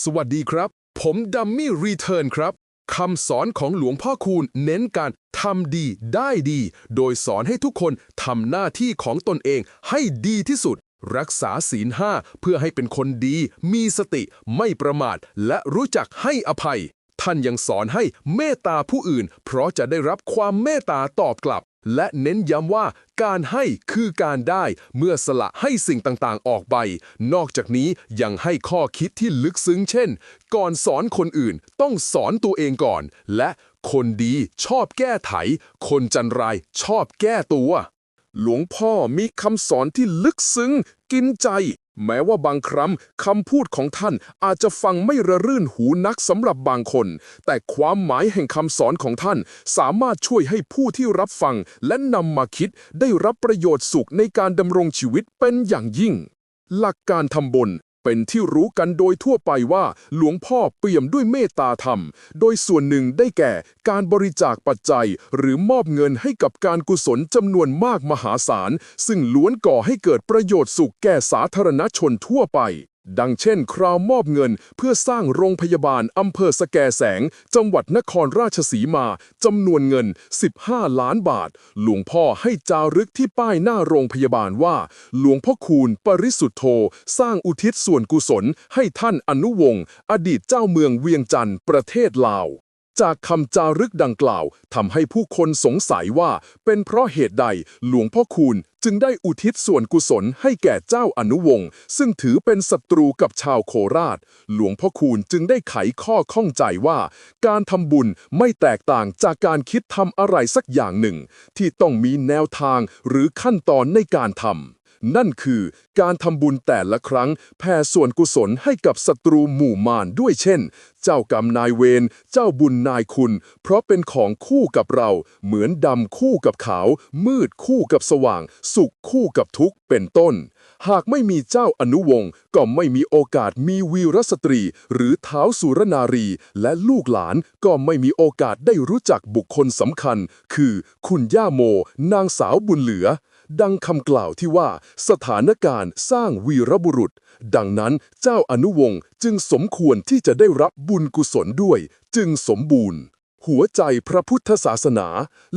สวัสดีครับ ผมดัมมี่รีเทิร์นครับคำสอนของหลวงพ่อคูณเน้นการทำดีได้ดี โดยสอนให้ทุกคนทำหน้าที่ของตนเองให้ดีที่สุด รักษาศีลห้าเพื่อให้เป็นคนดี มีสติ ไม่ประมาท และรู้จักให้อภัย ท่านยังสอนให้เมตตาผู้อื่น เพราะจะได้รับความเมตตาตอบกลับ และเน้นย้ำว่าการให้คือการได้เมื่อสละให้สิ่งต่างๆ ออกไป นอกจากนี้ยังให้ข้อคิดที่ลึกซึ้งเช่น ก่อนสอนคนอื่นต้องสอนตัวเองก่อน และคนดีชอบแก้ไถคนจันไรายชอบแก้ตัว หลวงพ่อมีคำสอนที่ลึกซึ้ง กินใจ แม้ว่าบางครั้งคำพูดของท่านอาจจะฟังไม่ระรื่นหูนักสำหรับบางคน แต่ความหมายแห่งคำสอนของท่านสามารถช่วยให้ผู้ที่รับฟังและนำมาคิดได้รับประโยชน์สุขในการดำรงชีวิตเป็นอย่างยิ่ง หลักการทำบุญ เป็นที่รู้กันโดยทั่วไปว่าหลวงพ่อเปี่ยมด้วยเมตตาธรรม โดยส่วนหนึ่งได้แก่การบริจาคปัจจัย หรือมอบเงินให้กับการกุศลจำนวนมากมหาศาล ซึ่งล้วนก่อให้เกิดประโยชน์สุขแก่สาธารณชนทั่วไป ดังเช่น คราวมอบเงินเพื่อสร้างโรงพยาบาลอำเภอสแกแสง จังหวัดนครราชสีมาจำนวนเงิน 15 ล้านบาท หลวงพ่อให้จารึกที่ป้ายหน้าโรงพยาบาลว่า หลวงพ่อคูณปริสุทธโธ สร้างอุทิศส่วนกุศลให้ท่านอนุวงศ์อดีตเจ้าเมืองเวียงจันทร์ประเทศลาว จากคำจารึกดังกล่าวทำให้ผู้คนสงสัยว่า เป็นเพราะเหตุใดหลวงพ่อคูณจึงได้อุทิศส่วนกุศลให้แก่เจ้าอนุวงศ์ซึ่งถือเป็นศัตรูกับชาวโคราช หลวงพ่อคูณจึงได้ไขข้อข้องใจว่า การทำบุญไม่แตกต่างจากการคิดทำอะไรสักอย่างหนึ่ง ที่ต้องมีแนวทางหรือขั้นตอนในการทำ นั่นคือการทำบุญแต่ละครั้งแผ่ส่วนกุศลให้กับศัตรูหมู่มารด้วยเช่น เจ้ากรรมนายเวรเจ้าบุญนายคุณ เพราะเป็นของคู่กับเรา เหมือนดำคู่กับขาว มืดคู่กับสว่าง สุขคู่กับทุกข์เป็นต้น หากไม่มีเจ้าอนุวงศ์ก็ไม่มีโอกาสมีวีรสตรี หรือเท้าสุรนารี และลูกหลานก็ไม่มีโอกาสได้รู้จักบุคคลสำคัญ คือคุณย่าโม นางสาวบุญเหลือ ดังคำกล่าวที่ว่าสถานการณ์สร้างวีรบุรุษ ดังนั้นเจ้าอนุวงศ์จึงสมควรที่จะได้รับบุญกุศลด้วย จึงสมบูรณ์ หัวใจพระพุทธศาสนา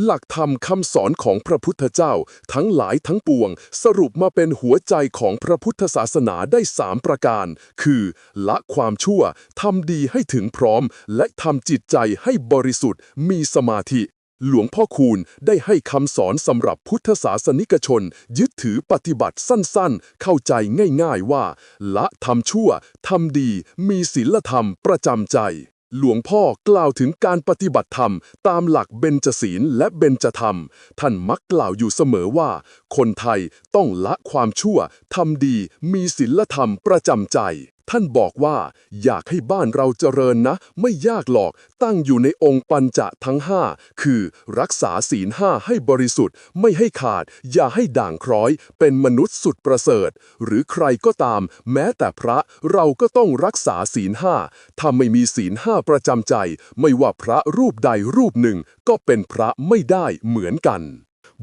หลักธรรมคำสอนของพระพุทธเจ้า ทั้งหลายทั้งปวง สรุปมาเป็นหัวใจของพระพุทธศาสนาได้สามประการ คือ ละความชั่วทำดีให้ถึงพร้อม และทำจิตใจให้บริสุทธิ์มีสมาธิ หลวงพ่อคูณได้ให้คำสอนสำหรับพุทธศาสนิกชน ยึดถือปฏิบัติสั้นๆ เข้าใจง่ายๆว่า ละทำชั่วทำดี มีศีลธรรมประจำใจ หลวงพ่อกล่าวถึงการปฏิบัติธรรม ตามหลักเบญจศีลและเบญจธรรม ท่านมักกล่าวอยู่เสมอว่า คนไทยต้องละความชั่วทำดี มีศีลธรรมประจำใจ ท่านบอกว่าอยากให้บ้านเราเจริญนะ ไม่ยากหรอกตั้งอยู่ในองค์ปัญจะทั้งห้าคือรักษาศีลห้าให้บริสุทธิ์ ไม่ให้ขาด อย่าให้ด่างคล้อย เป็นมนุษย์สุดประเสริฐ หรือใครก็ตาม แม้แต่พระเราก็ต้องรักษาศีลห้าถ้าไม่มีศีลห้าประจำใจ ไม่ว่าพระรูปใดรูปหนึ่ง ก็เป็นพระไม่ได้เหมือนกัน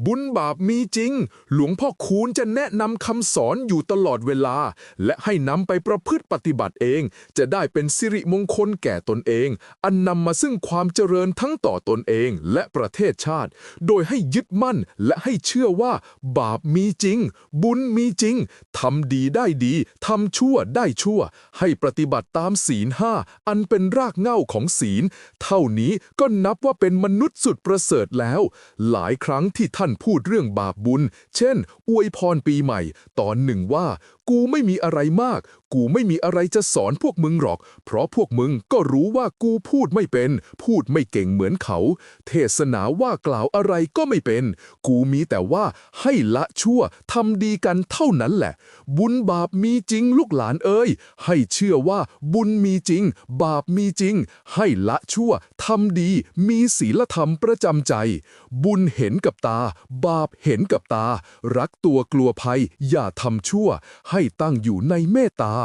บุญบาปมีจริง หลวงพ่อคูณจะแนะนำคำสอนอยู่ตลอดเวลา และให้นำไปประพฤติปฏิบัติเอง จะได้เป็นสิริมงคลแก่ตนเอง อันนำมาซึ่งความเจริญทั้งต่อตนเองและประเทศชาติ โดยให้ยึดมั่นและให้เชื่อว่า บาปมีจริง บุญมีจริงทำดีได้ดีทำชั่วได้ชั่ว ให้ปฏิบัติตามศีลห้าอันเป็นรากเหง้าของศีล เท่านี้ก็นับว่าเป็นมนุษย์สุดประเสริฐแล้ว หลายครั้งที่ท่านพูดเรื่องบาปบุญ เช่น อวยพรปีใหม่ ตอนหนึ่งว่ากูไม่มีอะไรมาก กูไม่มีอะไรจะสอนพวกมึงหรอก เพราะพวกมึงก็รู้ว่ากูพูดไม่เป็น พูดไม่เก่งเหมือนเขา เทศนาว่ากล่าวอะไรก็ไม่เป็น กูมีแต่ว่าให้ละชั่วทำดีกันเท่านั้นแหละ บุญบาปมีจริงลูกหลานเอ้ย ให้เชื่อว่าบุญมีจริง บาปมีจริง ให้ละชั่วทำดี มีศีลธรรมประจำใจ บุญเห็นกับตา บาปเห็นกับตา รักตัวกลัวภัย อย่าทำชั่วใให้ตั้งอยู่ในเมตตา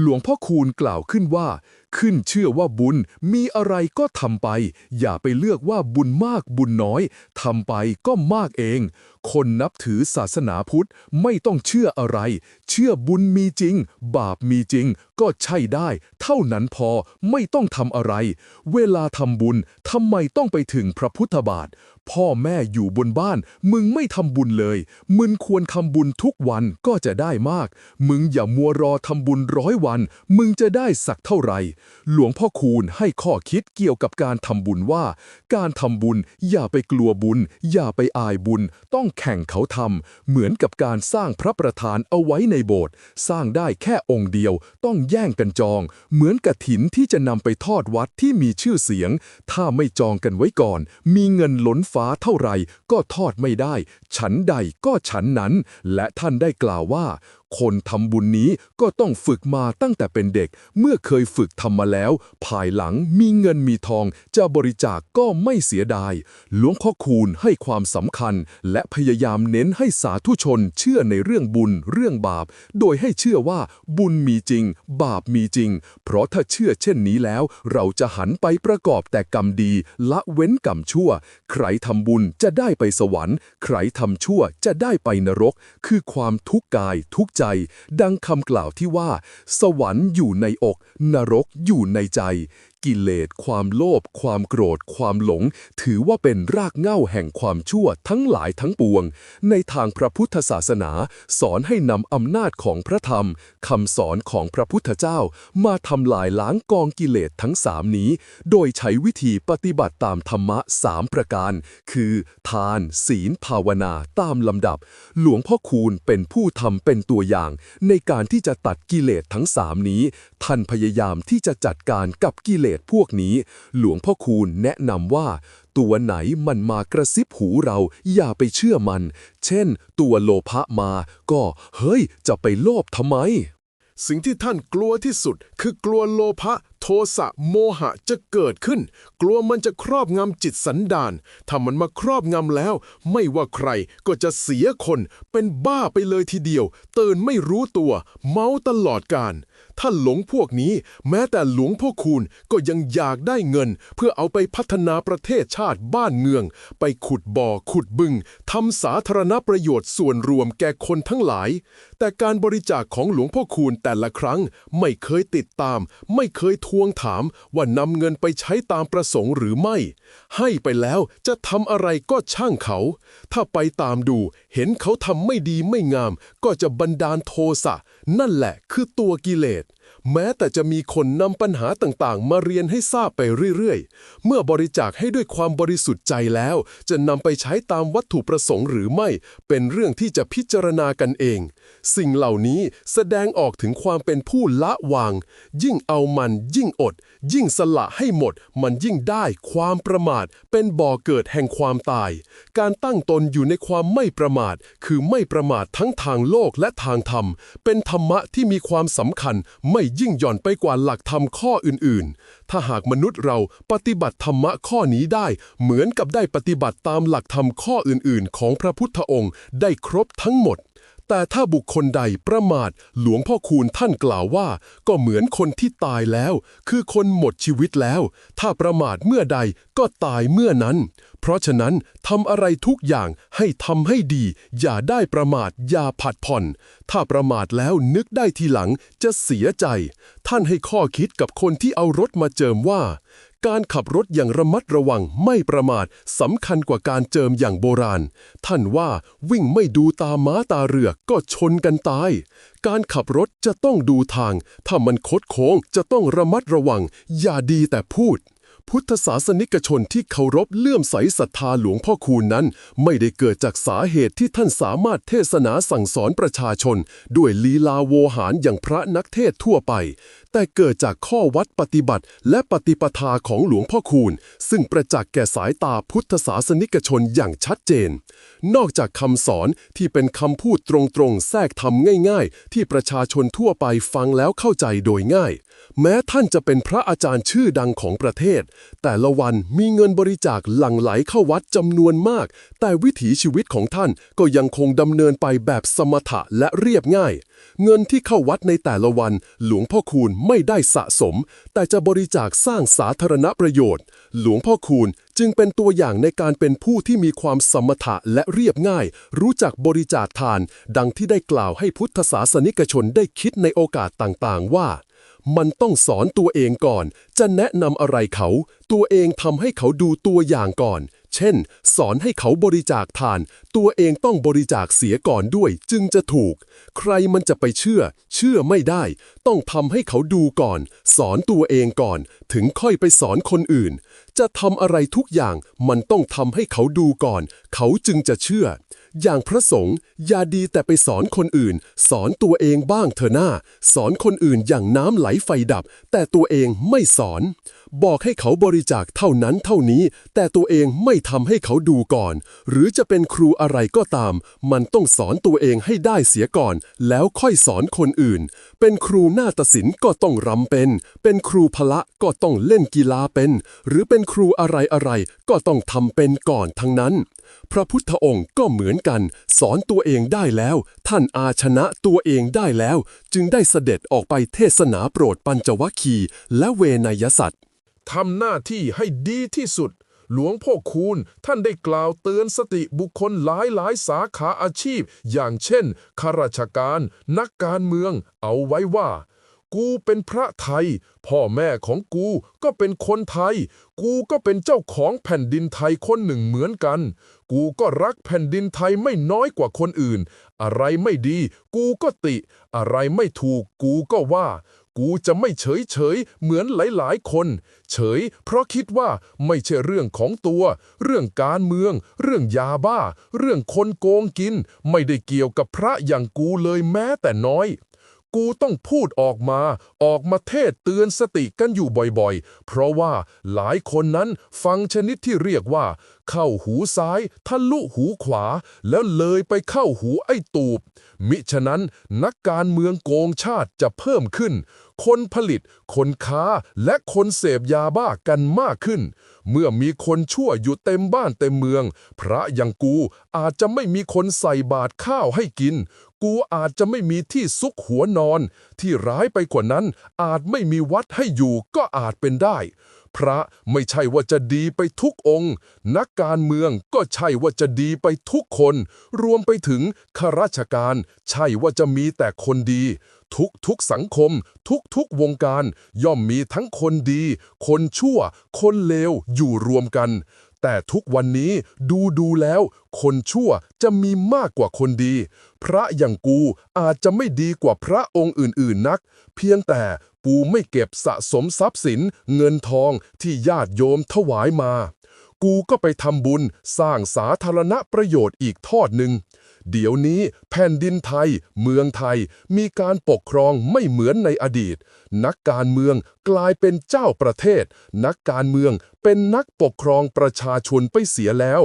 หลวงพ่อคูณกล่าวขึ้นว่า ขึ้นเชื่อว่าบุญมีอะไรก็ทำไป อย่าไปเลือกว่าบุญมากบุญน้อยทำไปก็มากเอง คนนับถือศาสนาพุทธไม่ต้องเชื่ออะไร เชื่อบุญมีจริง บาปมีจริง ก็ใช่ได้ เท่านั้นพอไม่ต้องทำอะไร เวลาทำบุญทำไมต้องไปถึงพระพุทธบาท พ่อแม่อยู่บนบ้าน มึงไม่ทำบุญเลย มึงควรทำบุญทุกวันก็จะได้มาก มึงอย่ามัวรอทำบุญร้อยวัน มึงจะได้สักเท่าไหร่ หลวงพ่อคูณให้ข้อคิดเกี่ยวกับการทำบุญว่า การทำบุญอย่าไปกลัวบุญ อย่าไปอายบุญ ต้องแข่งเขาทำเหมือนกับการสร้างพระประธานเอาไว้ในโบสถ์สร้างได้แค่องค์เดียวต้องแย่งกันจอง เหมือนกระถินที่จะนำไปทอดวัดที่มีชื่อเสียง ถ้าไม่จองกันไว้ก่อน มีเงินล้นฟ้าเท่าไหร่ก็ทอดไม่ได้ ฉันใดก็ฉันนั้น และท่านได้กล่าวว่า คนทำบุญนี้ก็ต้องฝึกมาตั้งแต่เป็นเด็ก เมื่อเคยฝึกทำมาแล้ว ภายหลังมีเงินมีทอง จะบริจาคก็ไม่เสียดาย หลวงพ่อคูณให้ความสำคัญ และพยายามเน้นให้สาธุชน เชื่อในเรื่องบุญเรื่องบาป โดยให้เชื่อว่าบุญมีจริง บาปมีจริง เพราะถ้าเชื่อเช่นนี้แล้ว เราจะหันไปประกอบแต่กรรมดี ละเว้นกรรมชั่ว ใครทำบุญจะได้ไปสวรรค์ ใครทำชั่วจะได้ไปนรก คือความทุกข์กายทุกข์ใจ ดังคำกล่าวที่ว่า สวรรค์อยู่ในอก นรกอยู่ในใจกิเลส ความโลภ ความโกรธ ความหลง ถือว่าเป็นรากเหง้าแห่งความชั่วทั้งหลายทั้งปวง ในทางพระพุทธศาสนา สอนให้นำอำนาจของพระธรรมคำสอนของพระพุทธเจ้า มาทำลายล้างกองกิเลสทั้งสามนี้ โดยใช้วิธีปฏิบัติตามธรรมะสามประการ คือ ทาน ศีล ภาวนา ตามลำดับ หลวงพ่อคูณเป็นผู้ทำเป็นตัวอย่าง ในการที่จะตัดกิเลสทั้งสามนี้ ท่านพยายามที่จะจัดการกับกิเลสพวกนี้ หลวงพ่อคูณแนะนำว่า ตัวไหนมันมากระซิบหูเราอย่าไปเชื่อมัน เช่น ตัวโลภะมา ก็เฮ้ยจะไปโลภทำไม สิ่งที่ท่านกลัวที่สุดคือกลัวโลภะโทสะโมหะจะเกิดขึ้น กลัวมันจะครอบงำจิตสันดานถ้ามันมาครอบงำแล้ว ไม่ว่าใครก็จะเสียคนเป็นบ้าไปเลยทีเดียวตื่นไม่รู้ตัว เมาตลอดการ ถ้าหลงพวกนี้ แม้แต่หลวงพ่อคูณก็ยังอยากได้เงิน เพื่อเอาไปพัฒนาประเทศชาติบ้านเมือง ไปขุดบ่อขุดบึงทำสาธารณประโยชน์ส่วนรวมแก่คนทั้งหลาย แต่การบริจาคของหลวงพ่อคูณแต่ละครั้ง ไม่เคยติดตาม ไม่เคยทวงถามว่านำเงินไปใช้ตามประสงค์หรือไม่ ให้ไปแล้วจะทำอะไรก็ช่างเขา ถ้าไปตามดูเห็นเขาทำไม่ดีไม่งาม ก็จะบันดาลโทสะ นั่นแหละคือตัวกิเลส แม้แต่จะมีคนนำปัญหาต่างๆ มาเรียนให้ทราบไปเรื่อยๆ เมื่อบริจาคให้ด้วยความบริสุทธิ์ใจแล้ว จะนำไปใช้ตามวัตถุประสงค์หรือไม่ เป็นเรื่องที่จะพิจารณากันเอง สิ่งเหล่านี้แสดงออกถึงความเป็นผู้ละวาง ยิ่งเอามันยิ่งอด ยิ่งสละให้หมด มันยิ่งได้ความประมาท เป็นบ่อเกิดแห่งความตาย การตั้งตนอยู่ในความไม่ประมาท คือไม่ประมาททั้งทางโลกและทางธรรม เป็นธรรมะที่มีความสำคัญไม่ยิ่งหย่อนไปกว่าหลักธรรมข้ออื่นๆ ถ้าหากมนุษย์เราปฏิบัติธรรมะข้อนี้ได้ เหมือนกับได้ปฏิบัติตามหลักธรรมข้ออื่นๆ ของพระพุทธองค์ได้ครบทั้งหมด แต่ถ้าบุคคลใดประมาทหลวงพ่อคูณท่านกล่าวว่า ก็เหมือนคนที่ตายแล้ว คือคนหมดชีวิตแล้ว ถ้าประมาทเมื่อใด ก็ตายเมื่อนั้น เพราะฉะนั้นทำอะไรทุกอย่างให้ทำให้ดี อย่าได้ประมาทอย่าผัดผ่อน ถ้าประมาทแล้วนึกได้ทีหลังจะเสียใจ ท่านให้ข้อคิดกับคนที่เอารถมาเจิมว่า การขับรถอย่างระมัดระวังไม่ประมาทสำคัญกว่าการเจิมอย่างโบราณ ท่านว่าวิ่งไม่ดูตาม้าตาเรือก็ชนกันตาย การขับรถจะต้องดูทาง ถ้ามันคดโค้งจะต้องระมัดระวัง อย่าดีแต่พูด พุทธศาสนิกชนที่เคารพเลื่อมใสศรัทธาหลวงพ่อคูณนั้น ไม่ได้เกิดจากสาเหตุที่ท่านสามารถเทศนาสั่งสอนประชาชน ด้วยลีลาโวหารอย่างพระนักเทศทั่วไป แต่เกิดจากข้อวัดปฏิบัติ และปฏิปทาของหลวงพ่อคูณ ซึ่งประจักษ์แก่สายตาพุทธศาสนิกชนอย่างชัดเจน นอกจากคำสอนที่เป็นคำพูดตรงๆแทรกทำง่าย ๆ ที่ประชาชนทั่วไปฟังแล้วเข้าใจโดยง่าย แม้ท่านจะเป็นพระอาจารย์ชื่อดังของประเทศ แต่ละวันมีเงินบริจาคหลั่งไหลเข้าวัดจำนวนมาก แต่วิถีชีวิตของท่านก็ยังคงดำเนินไปแบบสมถะและเรียบง่าย เงินที่เข้าวัดในแต่ละวันหลวงพ่อคูณไม่ได้สะสม แต่จะบริจาคสร้างสาธารณประโยชน์ หลวงพ่อคูณจึงเป็นตัวอย่างในการเป็นผู้ที่มีความสมถะและเรียบง่าย รู้จักบริจาคทาน ดังที่ได้กล่าวให้พุทธศาสนิกชนได้คิดในโอกาสต่างๆ ว่า มันต้องสอนตัวเองก่อน จะแนะนำอะไรเขา ตัวเองทำให้เขาดูตัวอย่างก่อน เช่น สอนให้เขาบริจาคทาน ตัวเองต้องบริจาคเสียก่อนด้วย จึงจะถูก ใครมันจะไปเชื่อ เชื่อไม่ได้ ต้องทำให้เขาดูก่อน สอนตัวเองก่อน ถึงค่อยไปสอนคนอื่น จะทำอะไรทุกอย่างมันต้องทำให้เขาดูก่อน เขาจึงจะเชื่อ อย่างพระสงฆ์อย่าดีแต่ไปสอนคนอื่น สอนตัวเองบ้างเถอะหน้า สอนคนอื่นอย่างน้ำไหลไฟดับ แต่ตัวเองไม่สอน บอกให้เขาบริจาคเท่านั้นเท่านี้ แต่ตัวเองไม่ทำให้เขาดูก่อน หรือจะเป็นครูอะไรก็ตาม มันต้องสอนตัวเองให้ได้เสียก่อน แล้วค่อยสอนคนอื่น เป็นครูหน้าฏศิลป์ก็ต้องรำเป็น เป็นครูพละก็ต้องเล่นกีฬาเป็น หรือเป็นครูอะไรอะไรก็ต้องทำเป็นก่อนทั้งนั้น พระพุทธองค์ก็เหมือนกัน สอนตัวเองได้แล้ว ท่านอาชนะตัวเองได้แล้ว จึงได้เสด็จออกไปเทศนาโปรดปัญจวัคคีย์และเวนยสัตว์ ทำหน้าที่ให้ดีที่สุด หลวงพ่อคูณท่านได้กล่าวเตือนสติบุคคลหลายหลายสาขาอาชีพ อย่างเช่นข้าราชการ นักการเมือง เอาไว้ว่า กูเป็นพระไทย พ่อแม่ของกูก็เป็นคนไทย กูก็เป็นเจ้าของแผ่นดินไทยคนหนึ่งเหมือนกัน กูก็รักแผ่นดินไทยไม่น้อยกว่าคนอื่น อะไรไม่ดี กูก็ติ อะไรไม่ถูก กูก็ว่า กูจะไม่เฉยเฉยๆเหมือนหลายๆ คน เฉย เพราะคิดว่าไม่ใช่เรื่องของตัว เรื่องการเมือง เรื่องยาบ้า เรื่องคนโกงกิน ไม่ได้เกี่ยวกับพระอย่างกูเลยแม้แต่น้อย กูต้องพูดออกมา ออกมาเทศเตือนสติกันอยู่บ่อยๆ เพราะว่าหลายคนนั้นฟังชนิดที่เรียกว่า เข้าหูซ้าย ทะลุหูขวา แล้วเลยไปเข้าหูไอ้ตูบ มิฉะนั้นนักการเมืองโกงชาติจะเพิ่มขึ้น คนผลิต คนค้าและคนเสพยาบ้ากันมากขึ้น เมื่อมีคนชั่วอยู่เต็มบ้านเต็มเมือง พระอย่างกูอาจจะไม่มีคนใส่บาตรข้าวให้กิน กูอาจจะไม่มีที่ซุกหัวนอน ที่ร้ายไปกว่านั้นอาจไม่มีวัดให้อยู่ก็อาจเป็นได้ พระไม่ใช่ว่าจะดีไปทุกองค์ นักการเมืองก็ใช่ว่าจะดีไปทุกคน รวมไปถึงข้าราชการ ใช่ว่าจะมีแต่คนดี ทุกทุกสังคม ทุกทุกวงการ ย่อมมีทั้งคนดี คนชั่ว คนเลวอยู่รวมกัน แต่ทุกวันนี้ดูดูแล้ว คนชั่วจะมีมากกว่าคนดี พระอย่างกูอาจจะไม่ดีกว่าพระองค์อื่น ๆ นัก เพียงแต่ ปูไม่เก็บสะสมทรัพย์สินเงินทองที่ญาติโยมถวายมา กูก็ไปทำบุญสร้างสาธารณประโยชน์อีกทอดหนึ่ง เดี๋ยวนี้แผ่นดินไทย เมืองไทย มีการปกครองไม่เหมือนในอดีต นักการเมืองกลายเป็นเจ้าประเทศ นักการเมืองเป็นนักปกครองประชาชนไปเสียแล้ว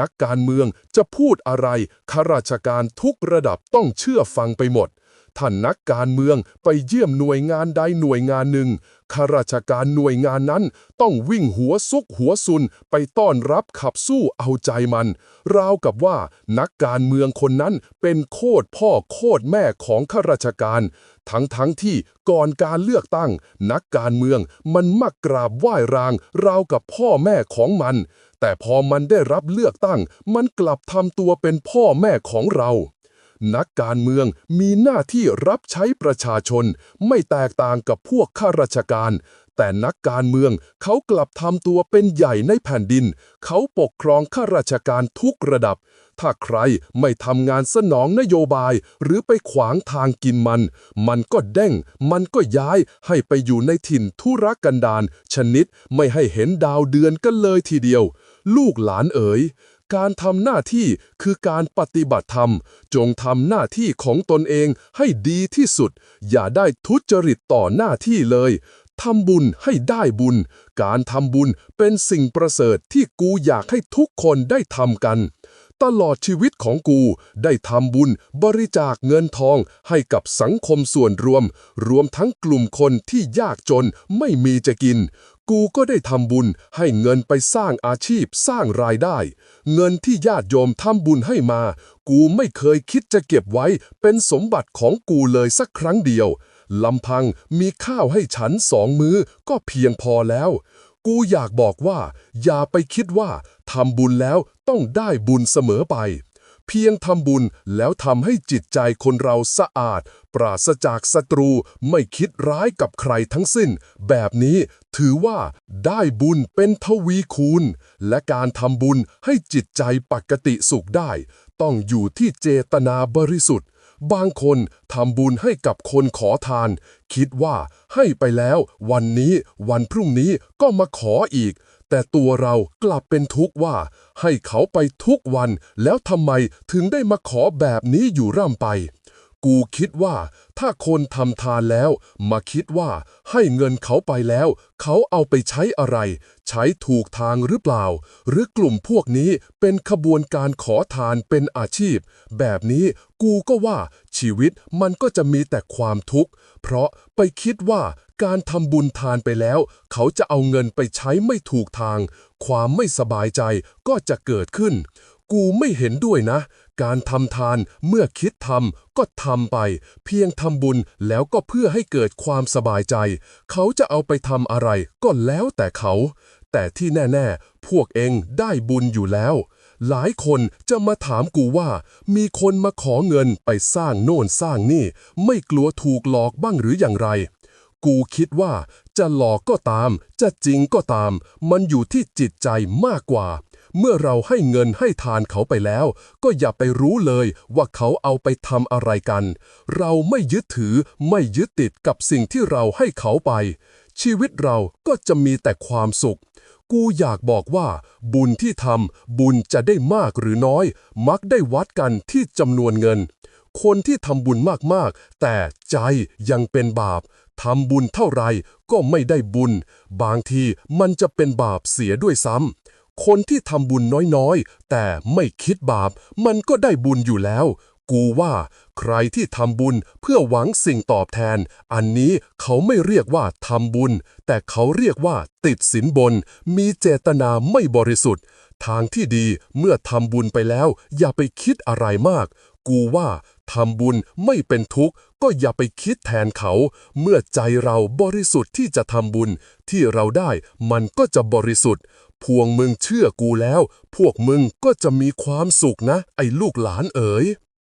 นักการเมืองจะพูดอะไรข้าราชการทุกระดับต้องเชื่อฟังไปหมด ท่านนักการเมืองไปเยี่ยมหน่วยงานใดหน่วยงานหนึ่งข้าราชการหน่วยงานนั้นต้องวิ่งหัวซุกหัวซุนไปต้อนรับขับสู้เอาใจมัน ราวกับว่านักการเมืองคนนั้นเป็นโคตรพ่อโคตรแม่ของข้าราชการ ทั้งทั้งที่ก่อนการเลือกตั้ง นักการเมืองมันมักกราบไหว้ราง ราวกับพ่อแม่ของมัน แต่พอมันได้รับเลือกตั้ง มันกลับทำตัวเป็นพ่อแม่ของเรา นักการเมืองมีหน้าที่รับใช้ประชาชน ไม่แตกต่างกับพวกข้าราชการ แต่นักการเมืองเขากลับทำตัวเป็นใหญ่ในแผ่นดิน เขาปกครองข้าราชการทุกระดับ ถ้าใครไม่ทำงานสนองนโยบาย หรือไปขวางทางกินมัน มันก็เด้ง มันก็ย้ายให้ไปอยู่ในถิ่นทุรกันดารชนิดไม่ให้เห็นดาวเดือนกันเลยทีเดียว ลูกหลานเอ๋ย การทำหน้าที่คือการปฏิบัติธรรม จงทำหน้าที่ของตนเองให้ดีที่สุด อย่าได้ทุจริตต่อหน้าที่เลยทำบุญให้ได้บุญ การทำบุญเป็นสิ่งประเสริฐที่กูอยากให้ทุกคนได้ทำกัน ตลอดชีวิตของกูได้ทำบุญบริจาคเงินทองให้กับสังคมส่วนรวม รวมทั้งกลุ่มคนที่ยากจนไม่มีจะกิน กูก็ได้ทำบุญให้เงินไปสร้างอาชีพสร้างรายได้ เงินที่ญาติโยมทำบุญให้มา กูไม่เคยคิดจะเก็บไว้เป็นสมบัติของกูเลยสักครั้งเดียวลำพังมีข้าวให้ฉันสองมื้อก็เพียงพอแล้ว กูอยากบอกว่า อย่าไปคิดว่าทำบุญแล้วต้องได้บุญเสมอไป เพียงทำบุญแล้วทำให้จิตใจคนเราสะอาด ปราศจากศัตรูไม่คิดร้ายกับใครทั้งสิ้น แบบนี้ ถือว่าได้บุญเป็นทวีคูณ และการทำบุญให้จิตใจปกติสุขได้ ต้องอยู่ที่เจตนาบริสุทธิ์ บางคนทำบุญให้กับคนขอทาน คิดว่าให้ไปแล้ววันนี้วันพรุ่งนี้ก็มาขออีก แต่ตัวเรากลับเป็นทุกข์ว่า ให้เขาไปทุกวันแล้วทำไมถึงได้มาขอแบบนี้อยู่ร่ำไป กูคิดว่าถ้าคนทำทานแล้ว มาคิดว่าให้เงินเขาไปแล้ว เขาเอาไปใช้อะไร ใช้ถูกทางหรือเปล่า หรือกลุ่มพวกนี้เป็นขบวนการขอทานเป็นอาชีพ แบบนี้กูก็ว่าชีวิตมันก็จะมีแต่ความทุกข์ เพราะไปคิดว่าการทำบุญทานไปแล้ว เขาจะเอาเงินไปใช้ไม่ถูกทาง ความไม่สบายใจก็จะเกิดขึ้น กูไม่เห็นด้วยนะ การทำทานเมื่อคิดทำก็ทำไป เพียงทำบุญแล้วก็เพื่อให้เกิดความสบายใจ เขาจะเอาไปทำอะไรก็แล้วแต่เขา แต่ที่แน่ ๆ พวกเองได้บุญอยู่แล้ว หลายคนจะมาถามกูว่า มีคนมาขอเงินไปสร้างโน่นสร้างนี่ ไม่กลัวถูกหลอกบ้างหรืออย่างไรกูคิดว่าจะหลอกก็ตาม จะจริงก็ตาม มันอยู่ที่จิตใจมากกว่า เมื่อเราให้เงินให้ทานเขาไปแล้ว ก็อย่าไปรู้เลยว่าเขาเอาไปทำอะไรกัน เราไม่ยึดถือไม่ยึดติดกับสิ่งที่เราให้เขาไป ชีวิตเราก็จะมีแต่ความสุข กูอยากบอกว่า บุญที่ทำบุญจะได้มากหรือน้อย มักได้วัดกันที่จำนวนเงิน คนที่ทำบุญมากๆ แต่ใจยังเป็นบาปทำบุญเท่าไรก็ไม่ได้บุญ บางทีมันจะเป็นบาปเสียด้วยซ้ำ คนที่ทำบุญน้อยๆ แต่ไม่คิดบาป มันก็ได้บุญอยู่แล้ว กูว่า ใครที่ทำบุญเพื่อหวังสิ่งตอบแทน อันนี้เขาไม่เรียกว่าทำบุญ แต่เขาเรียกว่าติดสินบน มีเจตนาไม่บริสุทธิ์ ทางที่ดีเมื่อทำบุญไปแล้ว อย่าไปคิดอะไรมาก กูว่า ทำบุญไม่เป็นทุกข์ก็อย่าไปคิดแทนเขา เมื่อใจเราบริสุทธิ์ที่จะทำบุญ ที่เราได้มันก็จะบริสุทธิ์ พวงมึงเชื่อกูแล้ว พวกมึงก็จะมีความสุขนะ ไอ้ลูกหลานเอ๋ย